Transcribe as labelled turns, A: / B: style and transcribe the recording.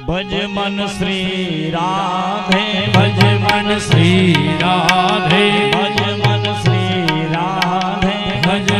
A: ભજ મન શ્રી રાધે.
B: ભજ મન શ્રી રાધે.
A: ભજ મન શ્રી રાધે.
B: ભજ